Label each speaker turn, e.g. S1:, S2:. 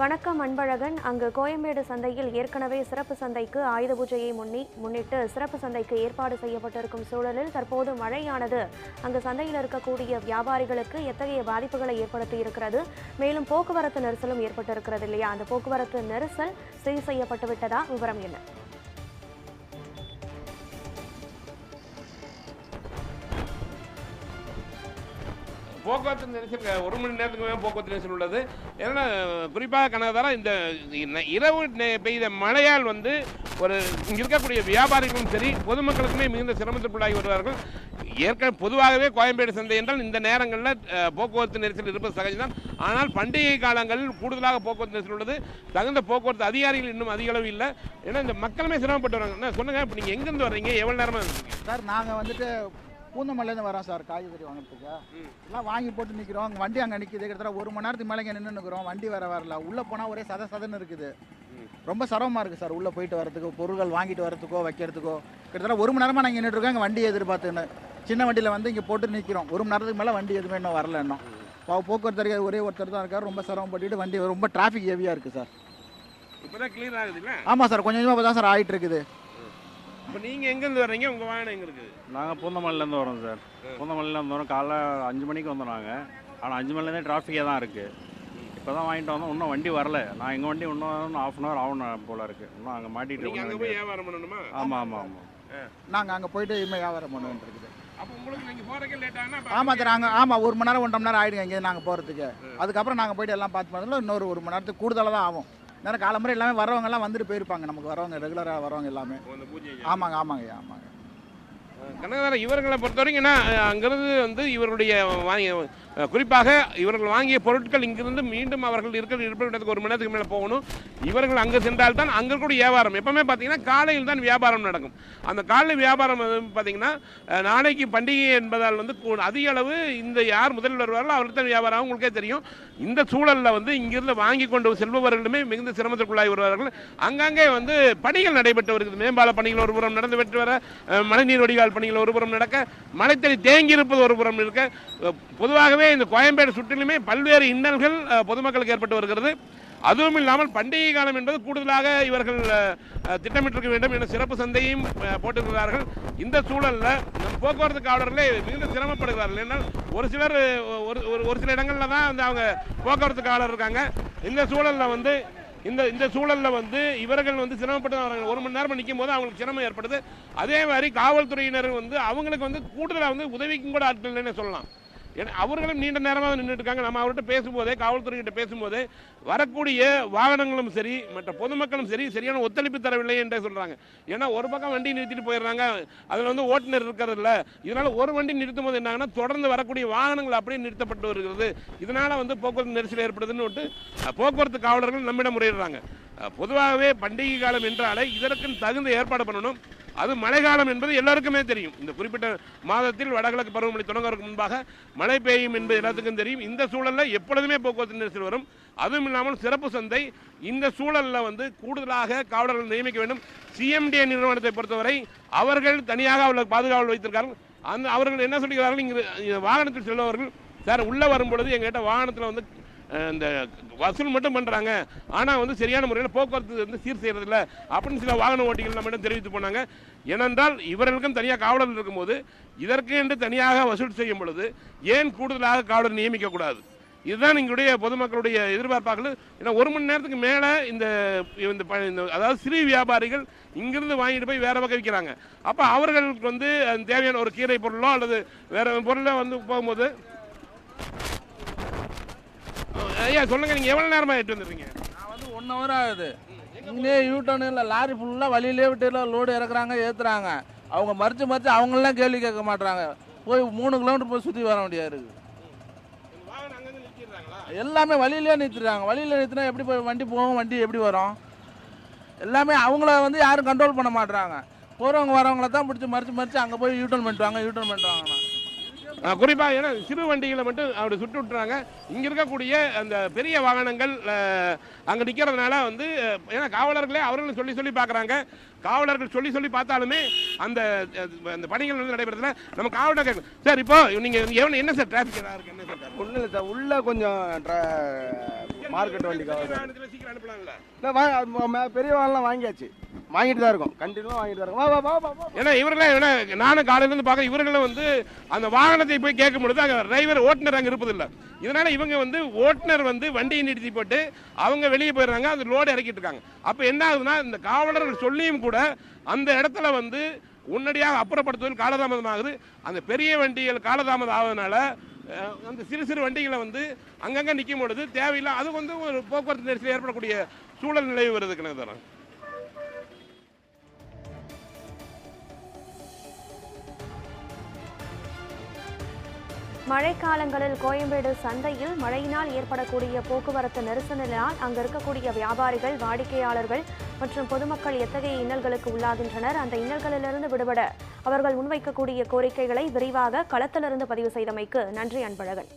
S1: வணக்கம் அன்பழகன். அங்கு கோயம்பேடு சந்தையில் ஏற்கனவே சிறப்பு சந்தைக்கு ஆயுத பூஜையை முன்னி முன்னிட்டு சிறப்பு சந்தைக்கு ஏற்பாடு செய்யப்பட்டிருக்கும் சூழலில் தற்போது மழையானது. அங்கு சந்தையில் இருக்கக்கூடிய வியாபாரிகளுக்கு எத்தகைய பாதிப்புகளை ஏற்படுத்தி இருக்கிறது மேலும் போக்குவரத்து நெரிசலும் ஏற்பட்டிருக்கிறது இல்லையா? அந்த போக்குவரத்து நெரிசல் சீர் செய்யப்பட்டு விட்டதா விவரம் என்ன?
S2: போக்குவரத்து நெரிசல் ஒரு மணி நேரத்துக்கு மேலே போக்குவரத்து நெரிசல் உள்ளது. ஏன்னா குறிப்பாக கனகதாரா இந்த இரவு பெய்த மழையால் வந்து ஒரு இங்கே இருக்கக்கூடிய வியாபாரிகளும் சரி பொதுமக்களுக்குமே மிகுந்த சிரமத்திற்குள்ளாகி வருவார்கள். ஏற்கனவே பொதுவாகவே கோயம்பேடு சந்தை என்றால் இந்த நேரங்களில் போக்குவரத்து நெரிசல் இருப்பது சகஜம்தான். ஆனால் பண்டிகை காலங்களில் கூடுதலாக போக்குவரத்து நெரிசல் உள்ளது. தகுந்த போக்குவரத்து அதிகாரிகள் இன்னும் அதிக அளவு இல்லை. ஏன்னா இந்த மக்களுமே சிரமப்பட்டு வராங்க. என்ன இப்போ நீங்கள் எங்கேருந்து வர்றீங்க? எவ்வளோ நேரமாக
S3: சார் நாங்கள் வந்துட்டு பூந்தமல்லேருந்து வரோம் சார் காய்கறி வாங்குறதுக்கு. எல்லாம் வாங்கி போட்டு நிற்கிறோம் அங்கே வண்டி அங்கே நிற்கிது கிட்டத்தட்ட ஒரு மணி நேரத்துக்கு மேலே இங்கே நின்று நிற்கிறோம் வண்டி வர வரல. உள்ளே போனால் ஒரே சத சதன்னு இருக்குது. ரொம்ப சிரமமாக இருக்குது சார் உள்ளே போயிட்டு வரதுக்கோ பொருட்கள் வாங்கிட்டு வரதுக்கோ வைக்கிறதுக்கோ. கிட்டத்தட்ட ஒரு மணி நேரமாக நாங்கள் நின்றுட்டு இருக்கோம் இங்கே வண்டி எதிர்பார்த்துன்னு. சின்ன வண்டியில் வந்து இங்கே போட்டு நிற்கிறோம் ஒரு மணி நேரத்துக்கு மேலே வண்டி எதுவுமே இன்னும் வரல இன்னும். போக்குவரத்து ஒரே ஒருத்தர் தான் இருக்கார். ரொம்ப சிரமப்பட்டுட்டு வண்டி ரொம்ப டிராஃபிக் ஹெவியாக இருக்குது சார்.
S2: இப்போ தான் கிளியர் ஆகுதுல்ல?
S3: ஆமாம் சார் கொஞ்சம் கொஞ்சமாக தான் சார் ஆகிட்டு இருக்குது.
S2: இப்போ நீங்கள் எங்கேருந்து வர்றீங்க? உங்கள் வாகனம் எங்கே இருக்குது?
S4: நாங்கள் பூந்தமல்லிலேருந்து வரோம் சார். பூந்தமல்லிலேருந்து வரோம். காலைல அஞ்சு மணிக்கு வந்தோம் நாங்கள் ஆனால் அஞ்சு மணிலேருந்தே டிராஃபிக்கே தான் இருக்குது இப்போ தான் வாங்கிட்டு வந்தோம். இன்னும் வண்டி வரல. நான் எங்கள் வண்டி இன்னும் ஆஃப் அன் ஹவர் ஆகணும் போல இருக்குது இன்னும் அங்கே மாட்டிட்டு
S2: நீங்கள் அங்கே போய் வியாபாரம் பண்ணணுமா?
S4: ஆமாம் ஆமாம் ஆமாம்
S3: நாங்கள் அங்கே போயிட்டு இனிமேல் வியாபாரம் பண்ணுவோம் இருக்குது.
S2: அப்போ உங்களுக்கு நீங்கள் போகிறக்கே லேட் ஆனா
S3: ஆமாம் சார். நாங்கள் ஆமாம் ஒரு மணி நேரம் ஒன்றரை மணி நேரம் ஆகிடுங்க இங்கே நாங்கள் போகிறதுக்கு அதுக்கப்புறம் நாங்கள் போயிட்டு எல்லாம் பார்த்து பார்த்ததுல இன்னொரு ஒரு மணி நேரத்துக்கு கூடுதலாக தான் ஆகும். நேரம் காலம்பரை எல்லாமே வரவங்க எல்லாம் வந்துட்டு போயிருப்பாங்க. நமக்கு வரவங்க ரெகுலராக வரவங்க எல்லாமே. ஆமாங்க ஆமாங்க ஆமாங்க.
S2: கனகதார இவர்களை பொறுத்த வரைக்கும் அங்கிருந்து வந்து இவருடைய வாங்கி குறிப்பாக இவர்கள் வாங்கிய பொருட்கள் இங்கிருந்து மீண்டும் அவர்கள் இருக்கிற இருப்பிட இடத்துக்கு ஒரு மணி நேரத்துக்கு மேலே போகணும். இவர்கள் அங்கே சென்றால் தான் அங்கே கூட வியாபாரம். எப்பவுமே பார்த்தீங்கன்னா காலையில் தான் வியாபாரம் நடக்கும். அந்த காலை வியாபாரம் வந்து பார்த்தீங்கன்னா நாளைக்கு பண்டிகை என்பதால் வந்து அதிக அளவு இந்த யார் முதலில் வருவார்களோ அவர்கள் தான் வியாபாரம் உங்களுக்கே தெரியும். இந்த சூழலில் வந்து இங்கிருந்து வாங்கி கொண்டு செல்பவர்களுமே மிகுந்த சிரமத்திற்குள்ளாகி வருவார்கள். அங்கங்கே வந்து பணிகள் நடைபெற்று வருகிறது. மேம்பால பணிகள் ஒரு புறம் நடந்து பெற்று வர மழைநீர் வடிகால் பணிகள் ஒரு புறம் நடக்க மழைத்தடி தேங்கி இருப்பது ஒரு புறம் இருக்க பொதுவாகவே இந்த கோயம்பேடு சுற்றிலுமே பல்வேறு இன்னல்கள் பொதுமக்களுக்கு ஏற்பட்டு வருகிறது. அதுவும் இல்லாமல் பண்டிகை காலம் என்பது கூடுதலாக இவர்கள் திட்டமிட்டிருக்க வேண்டும் என சிறப்பு சந்தையும் போட்டிருக்கிறார்கள். இந்த சூழல்ல போக்குவரத்து காவலர்களே மிகுந்த சிரமப்படுகிறார்கள். ஏன்னால் ஒரு சிலர் ஒரு ஒரு- ஒரு சில இடங்களில் தான் வந்து அவங்க போக்குவரத்து காவலர் இருக்காங்க. இந்த சூழலில் வந்து இந்த இந்த சூழலில் வந்து இவர்கள் வந்து சிரமப்பட்டு வராங்க ஒரு மணி நேரம் நிற்கும் போது அவங்களுக்கு சிரமம் ஏற்படுது. அதே மாதிரி காவல்துறையினர் வந்து அவங்களுக்கு வந்து கூடுதலாக வந்து உதவிக்கும் கூட ஆட்கள் இல்லைன்னு சொல்லலாம். அவர்களும் நீண்ட நேரமாக நின்றுட்டு இருக்காங்க நம்ம அவர்கிட்ட பேசும்போதே காவல்துறைகிட்ட பேசும்போது வரக்கூடிய வாகனங்களும் சரி மற்ற பொதுமக்களும் சரி சரியான ஒத்துழைப்பு தரவில்லை என்றே சொல்றாங்க. ஏன்னா ஒரு பக்கம் வண்டி நிறுத்திட்டு போயிடுறாங்க அதில் வந்து ஓட்டுநர் இருக்கிறது இல்ல இதனால ஒரு வண்டி நிறுத்தும் போது என்னாங்கன்னா தொடர்ந்து வரக்கூடிய வாகனங்கள் அப்படியே நிறுத்தப்பட்டு வருகிறது. இதனால வந்து போக்குவரத்து நெரிசல் ஏற்படுதுன்னு விட்டு போக்குவரத்து காவலர்கள் நம்மிடம் முறையிடுறாங்க. பொதுவாகவே பண்டிகை காலம் என்றாலே இதற்குன்னு தகுந்த ஏற்பாடு பண்ணணும். அது மழைக்காலம் என்பது எல்லாருக்குமே தெரியும். இந்த குறிப்பிட்ட மாதத்தில் வடகிழக்கு பருவமழை தொடங்குவதற்கு முன்பாக மழை பெய்யும் என்பது எல்லாத்துக்கும் தெரியும். இந்த சூழலில் எப்பொழுதுமே போக்குவரத்து நெரிசல் வரும். அதுவும் இல்லாமல் சிறப்பு சந்தை இந்த சூழலில் வந்து கூடுதலாக காவலர்கள் நியமிக்க வேண்டும். சிஎம்டிஏ நிறுவனத்தை பொறுத்தவரை அவர்கள் தனியாக அவர்களுக்கு பாதுகாவல் வைத்திருக்கார்கள். அந்த அவர்கள் என்ன சொல்லுகிறார்கள் இங்கு வாகனத்தில் செல்பவர்கள் சார் உள்ளே வரும் பொழுது வாகனத்தில் வந்து இந்த வசூல் மட்டும் பண்ணுறாங்க ஆனால் வந்து சரியான முறையில் போக்குவரத்து வந்து சீர் செய்யறதில்ல அப்படின்னு சில வாகன ஓட்டிகள் நம்மிடம் தெரிவித்து போனாங்க. ஏனென்றால் இவர்களுக்கும் தனியாக காவலர் இருக்கும்போது இதற்கு என்று தனியாக வசூல் செய்யும் பொழுது ஏன் கூடுதலாக காவலர் நியமிக்கக்கூடாது இதுதான் எங்களுடைய பொதுமக்களுடைய எதிர்பார்ப்பாக ஏன்னா ஒரு மணி நேரத்துக்கு மேலே இந்த இந்த இந்த அதாவது சிறு வியாபாரிகள் இங்கிருந்து வாங்கிட்டு போய் வேறு பக்கம் விற்கிறாங்க அப்போ அவர்களுக்கு வந்து தேவையான ஒரு கீரை பொருளோ அல்லது வேறு பொருளோ வந்து போகும்போது ஐயா சொல்லுங்க நீங்க எவ்வளவு நேரமா எட்டு வந்துருக்கீங்க
S5: நான் வந்து ஒன் ஹவர் ஆகுது. இங்கே யூட்டர்னு இல்லை லாரி ஃபுல்லாக வழியிலே விட்டு லோடு இறக்குறாங்க ஏற்றுறாங்க அவங்க மறிச்சு மறிச்சு அவங்களெலாம் கேள்வி கேட்க மாட்றாங்க. போய் மூணு கிலோமீட்டர் போய் சுற்றி வர வேண்டியது இருக்குது எல்லாமே வழியிலே நிறுத்துறாங்க வழியில் நிறுத்தினா எப்படி போய் வண்டி போகும் வண்டி எப்படி வரும்? எல்லாமே அவங்கள வந்து யாரும் கண்ட்ரோல் பண்ண மாட்றாங்க. போகிறவங்க வரவங்கள தான் பிடிச்சி மறிச்சு மறிச்சு அங்கே போய் யூட்டர்ன் பண்ணிட்டுவாங்க யூட்டர்ன் பண்ணிட்டுவாங்கண்ணா
S2: அஹ் குறிப்பா ஏன்னா சிறு வண்டிகளை மட்டும் அப்படி சுட்டு விட்டுறாங்க. இங்க இருக்கக்கூடிய அந்த பெரிய வாகனங்கள் அங்க நிக்கிறதுனால வந்து ஏன்னா காவலர்களே அவர்களும் சொல்லி சொல்லி பார்க்கறாங்க காவலர்கள் சொல்லி சொல்லி பார்த்தாலுமே அந்த அந்த பணிகள் வந்து நடைபெறதுல நம்ம காவலர் கேட்கணும். சார் இப்போ நீங்க எவ்வளவு என்ன சார் டிராஃபிக் ஏதாவது இருக்கு? என்ன சார்
S6: ஒன்றும் இல்லை சார். உள்ளே கொஞ்சம் மார்க்கெட் தான்.
S2: வாகனத்துல சீக்கிரம் அனுப்பலாம்ல?
S6: பெரிய வாகனம் வாங்கியாச்சு. வாங்கிட்டு தான் இருக்கும். கண்டினியூவாக வாங்கிட்டு தான் இருக்கும். வா வா வா வா வா.
S2: ஏன்னா இவர்களே ஏன்னா நானும் காலையில இருந்து பார்க்க இவர்களும் வந்து அந்த வாகனத்தை போய் கேட்கும் பொழுது அங்கே டிரைவர் ஓட்டுநர் அங்கே இருப்பதில்லை. இதனால இவங்க வந்து ஓட்டுநர் வந்து வண்டியை நிறுத்தி போட்டு அவங்க வெளியே போயிடுறாங்க அந்த லோடு இறக்கிட்டு இருக்காங்க. அப்போ என்ன ஆகுதுன்னா இந்த காவலர்கள் சொல்லியும் கூட அந்த இடத்துல வந்து உடனடியாக அப்புறப்படுத்துவதில் காலதாமதம் ஆகுது. அந்த பெரிய வண்டிகள் காலதாமதம் ஆகுதுனால அஹ், அந்த சிறு சிறு வண்டிகளை வந்து அங்கங்கே நிற்கும் பொழுது தேவையில்லை. அது வந்து ஒரு போக்குவரத்து நெரிசல் ஏற்படக்கூடிய சூழல் நிலவி வருது கணக்கு
S1: மழைக்காலங்களில் கோயம்பேடு சந்தையில் மழையினால் ஏற்படக்கூடிய போக்குவரத்து நெரிசலினால் அங்கு இருக்கக்கூடிய வியாபாரிகள் வாடிக்கையாளர்கள் மற்றும் பொதுமக்கள் எத்தகைய இன்னல்களுக்கு உள்ளாகின்றனர்? அந்த இன்னல்களிலிருந்து விடுபட அவர்கள் முன்வைக்கக்கூடிய கோரிக்கைகளை விரிவாக களத்திலிருந்து பதிவு செய்தமைக்கு நன்றி அன்பழகன்.